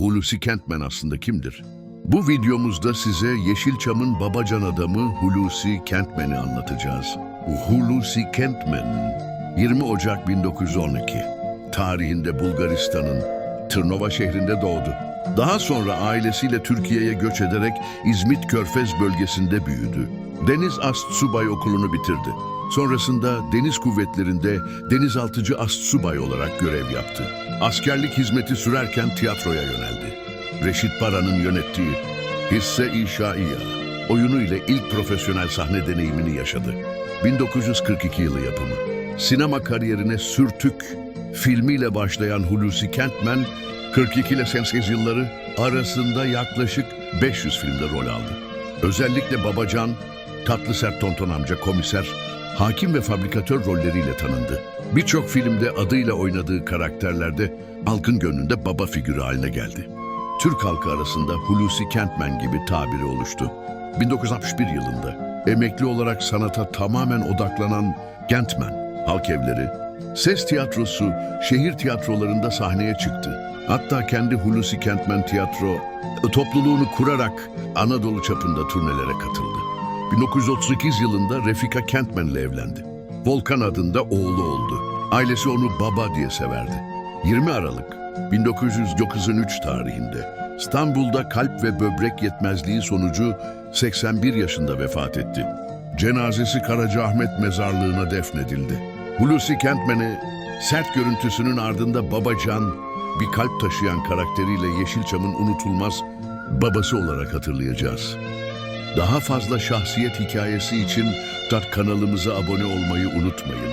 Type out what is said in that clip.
Hulusi Kentmen aslında kimdir? Bu videomuzda size Yeşilçam'ın babacan adamı Hulusi Kentmen'i anlatacağız. Hulusi Kentmen, 20 Ocak 1912 tarihinde Bulgaristan'ın Tırnova şehrinde doğdu. Daha sonra ailesiyle Türkiye'ye göç ederek İzmit Körfez bölgesinde büyüdü. Deniz Ast Subay Okulu'nu bitirdi. Sonrasında Deniz Kuvvetleri'nde denizaltıcı astsubay olarak görev yaptı. Askerlik hizmeti sürerken tiyatroya yöneldi. Reşit Para'nın yönettiği Hisse-i Şaiya oyunu ile ilk profesyonel sahne deneyimini yaşadı. 1942 yılı yapımı. Sinema kariyerine Sürtük filmiyle başlayan Hulusi Kentmen, 42 ile 88 yılları arasında yaklaşık 500 filmde rol aldı. Özellikle Babacan, Tatlı Sert Tonton Amca Komiser, hakim ve fabrikatör rolleriyle tanındı. Birçok filmde adıyla oynadığı karakterlerde halkın gönlünde baba figürü haline geldi. Türk halkı arasında Hulusi Kentmen gibi tabiri oluştu. 1961 yılında emekli olarak sanata tamamen odaklanan Kentmen, halk evleri, ses tiyatrosu, şehir tiyatrolarında sahneye çıktı. Hatta kendi Hulusi Kentmen Tiyatro topluluğunu kurarak Anadolu çapında turnelere katıldı. 1938 yılında Refika Kentmen ile evlendi. Volkan adında oğlu oldu. Ailesi onu baba diye severdi. 20 Aralık 1993 tarihinde İstanbul'da kalp ve böbrek yetmezliği sonucu 81 yaşında vefat etti. Cenazesi Karacaahmet mezarlığına defnedildi. Hulusi Kentmen'i sert görüntüsünün ardında Babacan, bir kalp taşıyan karakteriyle Yeşilçam'ın unutulmaz babası olarak hatırlayacağız. Daha fazla şahsiyet hikayesi için TAT kanalımıza abone olmayı unutmayın.